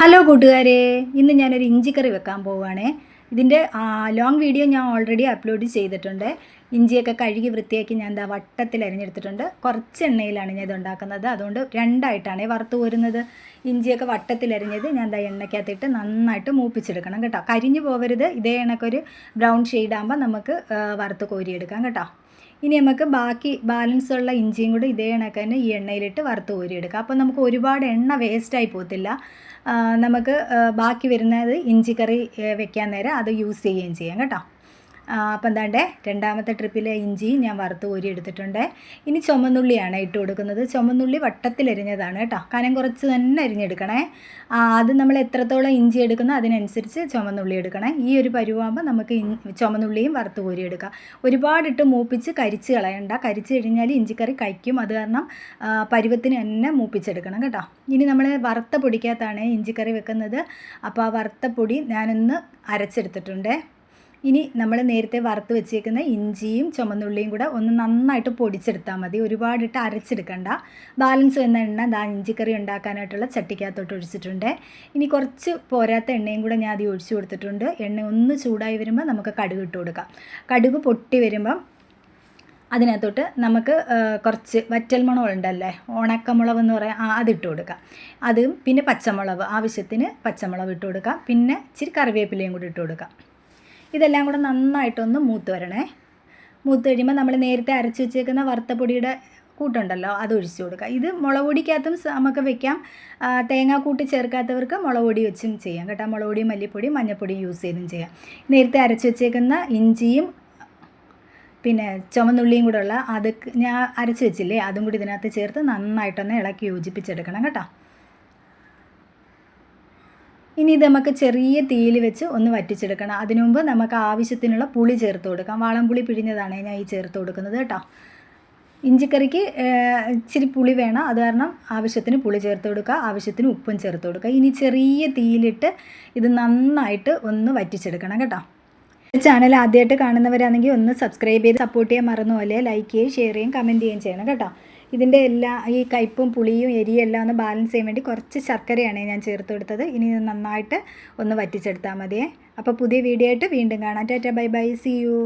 Hello കൂട്ടുകാരെ. ഇന്ന് ഞാനൊരു ഇഞ്ചിക്കറി വെക്കാൻ പോവുകയാണേ. ഇതിന്റെ ലോങ് വീഡിയോ ഞാൻ ഓൾറെഡി അപ്ലോഡ് ചെയ്തിട്ടുണ്ട്. ഇഞ്ചിയൊക്കെ കഴുകി വൃത്തിയാക്കി ഞാൻ എന്താ വട്ടത്തിൽ അരിഞ്ഞെടുത്തിട്ടുണ്ട്. കുറച്ച് എണ്ണയിലാണ് ഞാൻ ഇത് ഉണ്ടാക്കുന്നത്. അതുകൊണ്ട് രണ്ടായിട്ടാണ് വറുത്ത് പോരുന്നത് ഇഞ്ചിയൊക്കെ വട്ടത്തിൽ അരിഞ്ഞത് ഞാൻ എന്താ എണ്ണയ്ക്കകത്തിട്ട് നന്നായിട്ട് മൂപ്പിച്ചെടുക്കണം കേട്ടോ. കരിഞ്ഞു പോകരുത് ഇതേ കണക്കൊരു ബ്രൗൺ ഷെയ്ഡാകുമ്പോൾ നമുക്ക് വറുത്ത് കോരിയെടുക്കാം കേട്ടോ. ഇനി നമുക്ക് ബാക്കി ബാലൻസ് ഉള്ള ഇഞ്ചിയും കൂടി ഇതേ കണക്ക് തന്നെ ഈ എണ്ണയിലിട്ട് വറുത്ത് കോരിയെടുക്കാം അപ്പോൾ നമുക്ക് ഒരുപാട് എണ്ണ വേസ്റ്റായി പോകത്തില്ല. നമുക്ക് ബാക്കി വരുന്നത് ഇഞ്ചിക്കറി വെക്കാൻ നേരം അത് യൂസ് ചെയ്യുകയും ചെയ്യാം കേട്ടോ. അപ്പം എന്താണ്ടേ? രണ്ടാമത്തെ ട്രിപ്പിലെ ഇഞ്ചി ഞാൻ വറുത്ത് കോരി എടുത്തിട്ടുണ്ട്. ഇനി ചുമന്നുള്ളിയാണ് ഇട്ട് കൊടുക്കുന്നത്. ചുമന്നുള്ളി വട്ടത്തിൽ എരിഞ്ഞതാണ് കേട്ടോ. കനം കുറച്ച് തന്നെ അരിഞ്ഞെടുക്കണേ അത് നമ്മൾ എത്രത്തോളം ഇഞ്ചി എടുക്കുന്നോ അതിനനുസരിച്ച് ചുമന്നുള്ളി എടുക്കണേ. ഈ ഒരു പരുവാകുമ്പോൾ നമുക്ക് ചുമന്നുള്ളിയും വറുത്ത് കോരി എടുക്കാം. ഒരുപാടിട്ട് മൂപ്പിച്ച് കരിച്ച് കളയണ്ട. കരിച്ച് കഴിഞ്ഞാൽ ഇഞ്ചിക്കറി കഴിക്കും. അത് കാരണം പരുവത്തിന് തന്നെ മൂപ്പിച്ചെടുക്കണം കേട്ടോ. ഇനി നമ്മൾ വറുത്ത പൊടിക്കകത്താണ് ഇഞ്ചിക്കറി വെക്കുന്നത്. അപ്പോൾ ആ വറുത്ത പൊടി ഞാനൊന്ന് അരച്ചെടുത്തിട്ടുണ്ട്. ഇനി നമ്മൾ നേരത്തെ വറുത്ത് വെച്ചേക്കുന്ന ഇഞ്ചിയും ചുമന്നുള്ളിയും കൂടെ ഒന്ന് നന്നായിട്ട് പൊടിച്ചെടുത്താൽ മതി. ഒരുപാടിട്ട് അരച്ചെടുക്കണ്ട. ബാലൻസ് എന്ന എണ്ണ ദാ ഇഞ്ചിക്കറി ഉണ്ടാക്കാനായിട്ടുള്ള ചട്ടിക്കകത്തോട്ട് ഒഴിച്ചിട്ടുണ്ട്. ഇനി കുറച്ച് പോരാത്ത എണ്ണയും കൂടെ ഞാൻ അത് ഒഴിച്ചു കൊടുത്തിട്ടുണ്ട്. എണ്ണ ഒന്ന് ചൂടായി വരുമ്പോൾ നമുക്ക് കടുക് ഇട്ട് കൊടുക്കാം. കടുക് പൊട്ടി വരുമ്പം അതിനകത്തോട്ട് നമുക്ക് കുറച്ച് വറ്റൽമുളക് ഉണ്ടല്ലേ? ഉണക്കമുളക് എന്ന് പറയാം അതിട്ട് കൊടുക്കാം. അതും പിന്നെ പച്ചമുളക്. ആവശ്യത്തിന് പച്ചമുളക് ഇട്ട് കൊടുക്കാം. പിന്നെ ഇച്ചിരി കറിവേപ്പിലയും കൂടി ഇട്ട് കൊടുക്കാം. ഇതെല്ലാം കൂടെ നന്നായിട്ടൊന്ന് മൂത്ത് വരണേ. മൂത്ത് കഴിയുമ്പോൾ നമ്മൾ നേരത്തെ അരച്ച് വെച്ചേക്കുന്ന വറുത്ത പൊടിയുടെ കൂട്ടുണ്ടല്ലോ അത് ഒഴിച്ചു കൊടുക്കുക. ഇത് മുളക് പൊടിക്കകത്തും നമുക്ക് വെക്കാം. തേങ്ങാക്കൂട്ട് ചേർക്കാത്തവർക്ക് മുളക് പൊടി വെച്ചും ചെയ്യാം കേട്ടോ. മുളക് പൊടി മല്ലിപ്പൊടിയും മഞ്ഞൾപ്പൊടിയും യൂസ് ചെയ്തും ചെയ്യാം. നേരത്തെ അരച്ച് വെച്ചേക്കുന്ന ഇഞ്ചിയും പിന്നെ ചുമന്നുള്ളിയും കൂടെ ഉള്ള അത് ഞാൻ അരച്ച് വെച്ചില്ലേ അതും കൂടി ഇതിനകത്ത് ചേർത്ത് നന്നായിട്ടൊന്ന് ഇളക്കി യോജിപ്പിച്ചെടുക്കണം കേട്ടോ. ഇനി ഇത് നമുക്ക് ചെറിയ തീയിൽ വെച്ച് ഒന്ന് വറ്റിച്ചെടുക്കണം. അതിനു മുമ്പ് നമുക്ക് ആവശ്യത്തിനുള്ള പുളി ചേർത്ത് കൊടുക്കാം. വാളംപുളി പിഴിഞ്ഞതാണ് ഞാൻ ഈ ചേർത്ത് കൊടുക്കുന്നത് കേട്ടോ. ഇഞ്ചിക്കറിക്ക് ഇച്ചിരി പുളി വേണം. അത് കാരണം ആവശ്യത്തിന് പുളി ചേർത്ത് കൊടുക്കുക. ആവശ്യത്തിന് ഉപ്പും ചേർത്ത് കൊടുക്കുക. ഇനി ചെറിയ തീയിലിട്ട് ഇത് നന്നായിട്ട് ഒന്ന് വറ്റിച്ചെടുക്കണം കേട്ടോ. ചാനൽ ആദ്യമായിട്ട് കാണുന്നവരാണെങ്കിൽ ഒന്ന് സബ്സ്ക്രൈബ് ചെയ്ത് സപ്പോർട്ട് ചെയ്യാൻ മറന്നു പോലെ ലൈക്ക് ചെയ്യുകയും ഷെയർ ചെയ്യുകയും കമന്റ് ചെയ്യുകയും ചെയ്യണം കേട്ടോ. ഇതിന്റെ എല്ലാ ഈ കയ്പും പുളിയും എരിയും എല്ലാം ഒന്ന് ബാലൻസ് ചെയ്യാൻ വേണ്ടി കുറച്ച് ശർക്കരയാണ് ഞാൻ ചേർത്ത് കൊടുത്തത്. ഇനി നന്നായിട്ട് ഒന്ന് വറ്റിച്ചെടുത്താൽ മതിയേ. അപ്പോൾ പുതിയ വീഡിയോ ആയിട്ട് വീണ്ടും കാണാം. Tata bye bye see you